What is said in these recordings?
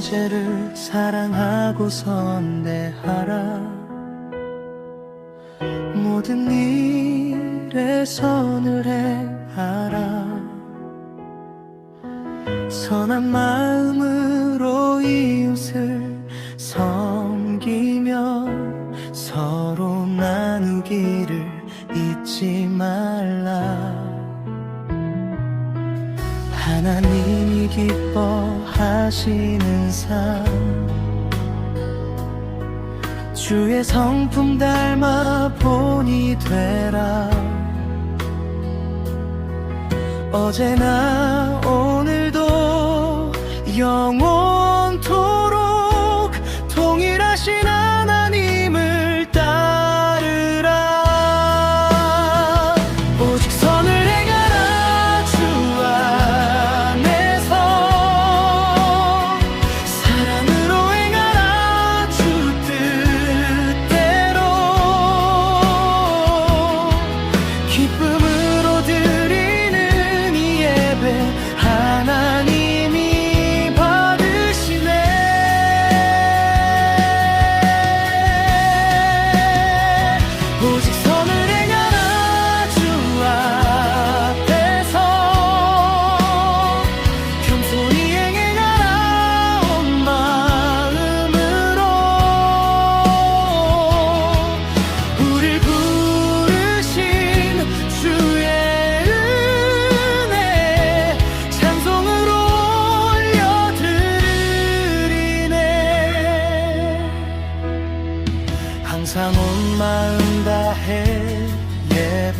둘째를 사랑하고 선대하라. 모든 일에 선을 행하라. 선한 마음으로 이웃을 섬기며 서로 나누기를 잊지 말 하나님이 기뻐하시는 삶. 주의 성품 닮아 본이 되라. 어제나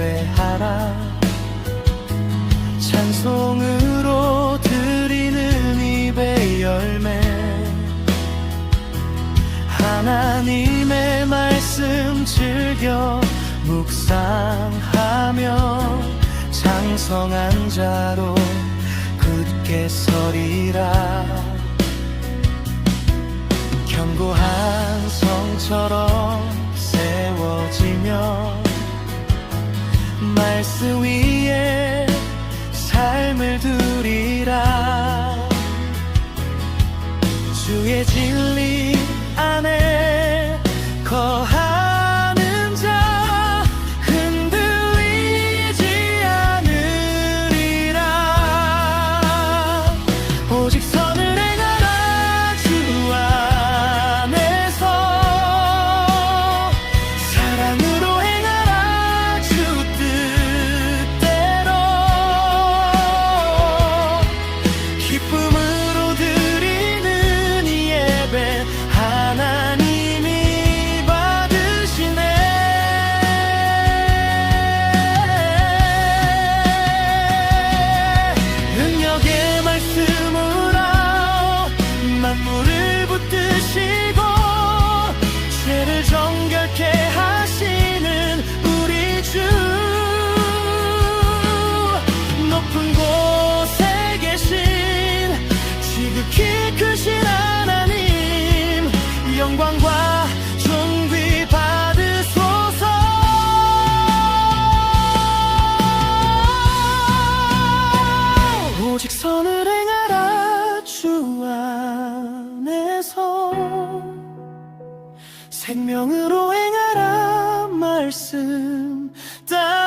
예배하라. 찬송으로 드리는 입의 열매. 하나님의 말씀 즐겨 묵상하며 장성한 자로 굳게 서 말씀 위에 삶을 두리라. 주의 진리 안에 거하는 자 흔들리지 않으리라. 오직 정결케 하시는 우리 주 생명으로 행하라 말씀. 따라